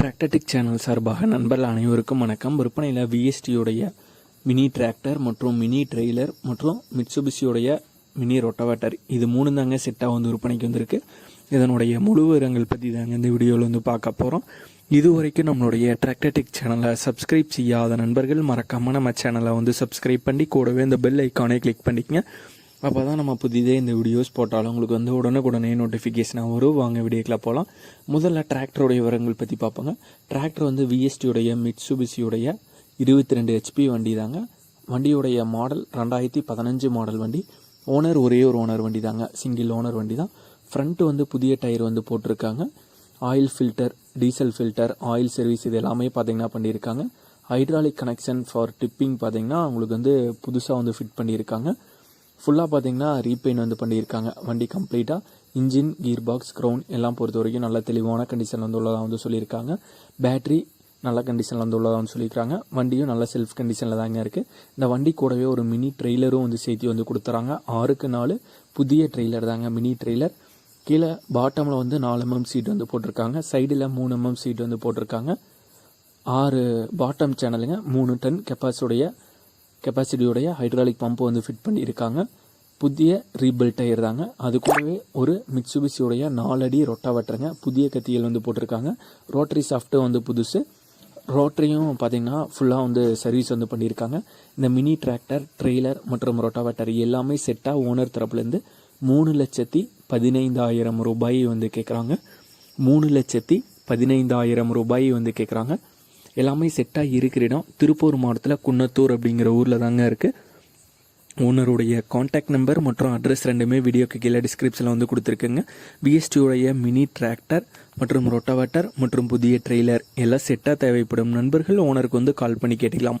டிராக்டர்டிக் channel சார்பாக நண்பர்கள் அனைவருக்கும் வணக்கம். விற்பனையில் விஎஸ்டியுடைய மினி டிராக்டர் மற்றும் மினி ட்ரெய்லர் மற்றும் மிட்சுபிஷியுடைய மினி ரொட்டவேட்டர் இது மூணு தாங்க செட்டாக வந்து விற்பனைக்கு வந்திருக்கு. இதனுடைய முழு விவரங்கள் பற்றி தாங்க இந்த வீடியோவில் வந்து பார்க்க போகிறோம் இது வரைக்கும் நம்மளுடைய டிராக்டர்டிக் சேனலை சப்ஸ்கிரைப் செய்யாத நண்பர்கள் மறக்காமல் நம்ம சேனலை வந்து சப்ஸ்கிரைப் பண்ணி கூடவே இந்த பெல் ஐக்கானே கிளிக் பண்ணிக்கங்க. அப்போ தான் நம்ம புதிதே இந்த வீடியோஸ் போட்டாலும் உங்களுக்கு வந்து உடனுக்குடனே நோட்டிஃபிகேஷனாக வரும். வாங்க வீடியோக்கில் போகலாம் முதல்ல டிராக்டருடைய விவரங்கள் பற்றி பார்ப்போங்க. டிராக்டர் வந்து விஎஸ்டியுடைய மிட்சுபிசியுடைய இருபத்தி ரெண்டு ஹெச்பி வண்டி தாங்க. வண்டியுடைய மாடல் ரெண்டாயிரத்தி பதினஞ்சு மாடல் வண்டி. ஓனர் ஒரே ஒரு ஓனர் வண்டி தாங்க. சிங்கிள் ஓனர் வண்டி தான். ஃப்ரண்ட்டு வந்து புதிய டயர் வந்து போட்டிருக்காங்க. Oil filter diesel filter oil service இது எல்லாமே பார்த்தீங்கன்னா பண்ணியிருக்காங்க. ஹைட்ராலிக் கனெக்ஷன் ஃபார் டிப்பிங் பார்த்தீங்கன்னா உங்களுக்கு வந்து புதுசாக வந்து ஃபிட் பண்ணியிருக்காங்க. ஃபுல்லாக பார்த்தீங்கன்னா ரீபெயின் வந்து பண்ணியிருக்காங்க. வண்டி கம்ப்ளீட்டாக இன்ஜின் கீர் பாக்ஸ் க்ரௌன் எல்லாம் பொறுத்த வரைக்கும் நல்ல தெளிவான கண்டிஷன் வந்து உள்ளதாக வந்து சொல்லியிருக்காங்க. பேட்ரி நல்ல கண்டிஷனில் வந்து உள்ளதாக வந்து சொல்லியிருக்காங்க. வண்டியும் நல்ல செல்ஃப் கண்டிஷனில் தாங்க இருக்குது இந்த வண்டி கூடவே ஒரு மினி ட்ரெய்லரும் வந்து சேர்த்து வந்து கொடுத்துறாங்க. ஆறுக்கு நாலு புதிய ட்ரெய்லர் தாங்க மினி ட்ரெய்லர் கீழே பாட்டமில் வந்து நாலு mm எம்எம் சீட் வந்து போட்டிருக்காங்க. சைடில் மூணு mm எம்எம் சீட் வந்து போட்டிருக்காங்க. ஆறு பாட்டம் சேனலுங்க மூணு டன் கெப்பாசிட்டியுடைய கெப்பாசிட்டியுடைய ஹைட்ராலிக் பம்பு வந்து ஃபிட் பண்ணியிருக்காங்க. புதிய ரீபில்ட் டயர் தாங்க. அது கூடவே ஒரு மிட்சுபிசியுடைய நாலடி ரொட்டாவட்டருங்க புதிய கத்திகள் வந்து போட்டிருக்காங்க. ரோட்டரி சாஃப்ட்டு வந்து புதுசு. ரோட்டரியும் பார்த்தீங்கன்னா ஃபுல்லாக வந்து சர்வீஸ் வந்து பண்ணியிருக்காங்க. இந்த மினி டிராக்டர் ட்ரெய்லர் மற்றும் ரொட்டாவேட்டர் எல்லாமே செட்டாக ஓனர் தரப்புலேருந்து மூணு லட்சத்தி பதினைந்தாயிரம் ரூபாய் வந்து கேட்குறாங்க மூணு லட்சத்தி பதினைந்தாயிரம் ரூபாய் வந்து கேட்குறாங்க எல்லாமே செட்டாக இருக்கிற இடம் திருப்பூர் மாவட்டத்தில் குன்னத்தூர் அப்படிங்கிற ஊரில் தாங்க இருக்குது ஓனருடைய காண்டாக்ட் நம்பர் மற்றும் அட்ரஸ் ரெண்டுமே வீடியோக்கு கீழே டிஸ்கிரிப்ஷனில் வந்து கொடுத்துருக்குங்க. பிஎஸ்டியுடைய மினி டிராக்டர் மற்றும் ரொட்டவேட்டர் மற்றும் புதிய ட்ரெய்லர் எல்லாம் செட்டாக தேவைப்படும். நண்பர்கள் ஓனருக்கு வந்து கால் பண்ணி கேட்டுக்கலாம்.